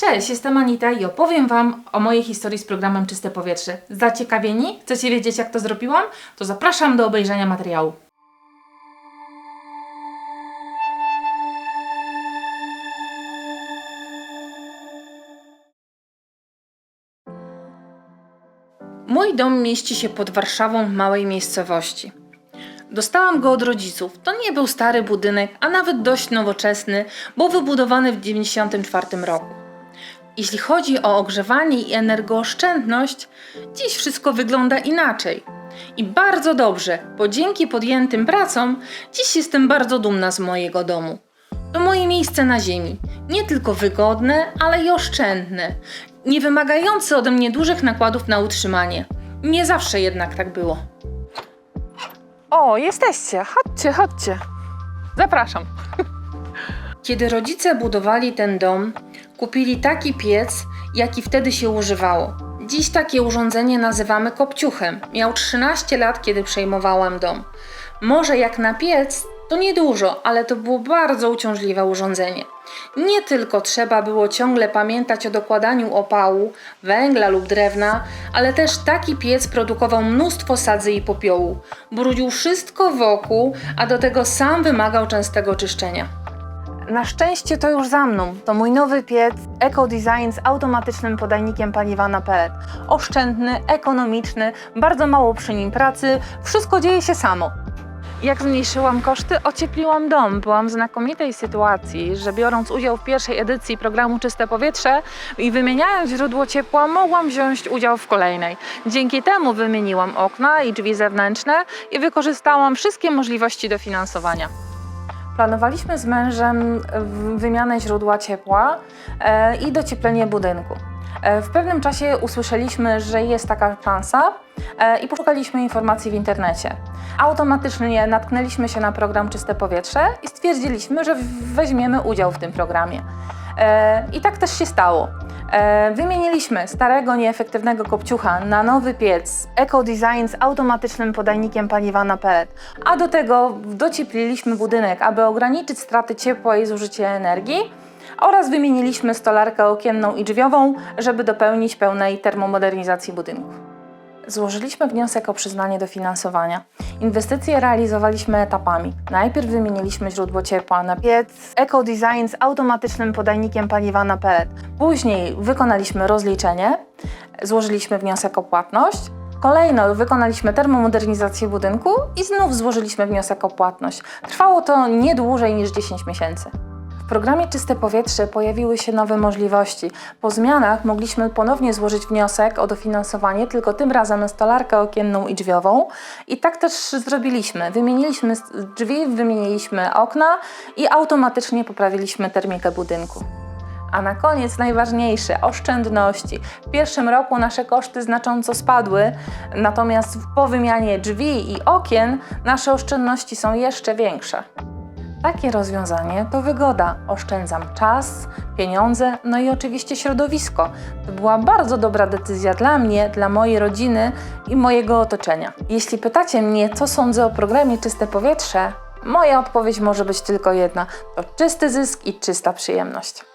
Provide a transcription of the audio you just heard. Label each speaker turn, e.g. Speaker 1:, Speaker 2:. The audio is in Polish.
Speaker 1: Cześć, jestem Anita i opowiem Wam o mojej historii z programem Czyste Powietrze. Zaciekawieni? Chcecie wiedzieć, jak to zrobiłam? To zapraszam do obejrzenia materiału. Mój dom mieści się pod Warszawą w małej miejscowości. Dostałam go od rodziców. To nie był stary budynek, a nawet dość nowoczesny, bo wybudowany w 1994 roku. Jeśli chodzi o ogrzewanie i energooszczędność, dziś wszystko wygląda inaczej. I bardzo dobrze, bo dzięki podjętym pracom, dziś jestem bardzo dumna z mojego domu. To moje miejsce na ziemi. Nie tylko wygodne, ale i oszczędne. Nie wymagające ode mnie dużych nakładów na utrzymanie. Nie zawsze jednak tak było. O, jesteście. Chodźcie, chodźcie. Zapraszam. Kiedy rodzice budowali ten dom, kupili taki piec, jaki wtedy się używało. Dziś takie urządzenie nazywamy kopciuchem. Miał 13 lat, kiedy przejmowałam dom. Może jak na piec, to niedużo, ale to było bardzo uciążliwe urządzenie. Nie tylko trzeba było ciągle pamiętać o dokładaniu opału, węgla lub drewna, ale też taki piec produkował mnóstwo sadzy i popiołu. Brudził wszystko wokół, a do tego sam wymagał częstego czyszczenia. Na szczęście to już za mną. To mój nowy piec Eco Design z automatycznym podajnikiem paliwa na pellet. Oszczędny, ekonomiczny, bardzo mało przy nim pracy, wszystko dzieje się samo. Jak zmniejszyłam koszty, ociepliłam dom. Byłam w znakomitej sytuacji, że biorąc udział w pierwszej edycji programu Czyste Powietrze i wymieniając źródło ciepła, mogłam wziąć udział w kolejnej. Dzięki temu wymieniłam okna i drzwi zewnętrzne i wykorzystałam wszystkie możliwości dofinansowania. Planowaliśmy z mężem wymianę źródła ciepła e, i docieplenie budynku. E, w pewnym czasie usłyszeliśmy, że jest taka szansa e, i poszukaliśmy informacji w internecie. Automatycznie natknęliśmy się na program Czyste Powietrze i stwierdziliśmy, że weźmiemy udział w tym programie. I tak też się stało. E, Wymieniliśmy starego, nieefektywnego kopciucha na nowy piec Eco Design z automatycznym podajnikiem paliwa na pellet. A do tego dociepliliśmy budynek, aby ograniczyć straty ciepła i zużycie energii. Oraz wymieniliśmy stolarkę okienną i drzwiową, żeby dopełnić pełnej termomodernizacji budynków. Złożyliśmy wniosek o przyznanie dofinansowania. Inwestycje realizowaliśmy etapami. Najpierw wymieniliśmy źródło ciepła na piec Eco Design z automatycznym podajnikiem paliwa na pellet. Później wykonaliśmy rozliczenie, złożyliśmy wniosek o płatność. Kolejno wykonaliśmy termomodernizację budynku i znów złożyliśmy wniosek o płatność. Trwało to nie dłużej niż 10 miesięcy. W programie Czyste Powietrze pojawiły się nowe możliwości. Po zmianach mogliśmy ponownie złożyć wniosek o dofinansowanie, tylko tym razem na stolarkę okienną i drzwiową. I tak też zrobiliśmy. Wymieniliśmy drzwi, wymieniliśmy okna i automatycznie poprawiliśmy termikę budynku. A na koniec najważniejsze oszczędności. W pierwszym roku nasze koszty znacząco spadły, natomiast po wymianie drzwi i okien nasze oszczędności są jeszcze większe. Takie rozwiązanie to wygoda. Oszczędzam czas, pieniądze, no i oczywiście środowisko. To była bardzo dobra decyzja dla mnie, dla mojej rodziny i mojego otoczenia. Jeśli pytacie mnie, co sądzę o programie Czyste Powietrze, moja odpowiedź może być tylko jedna: to czysty zysk i czysta przyjemność.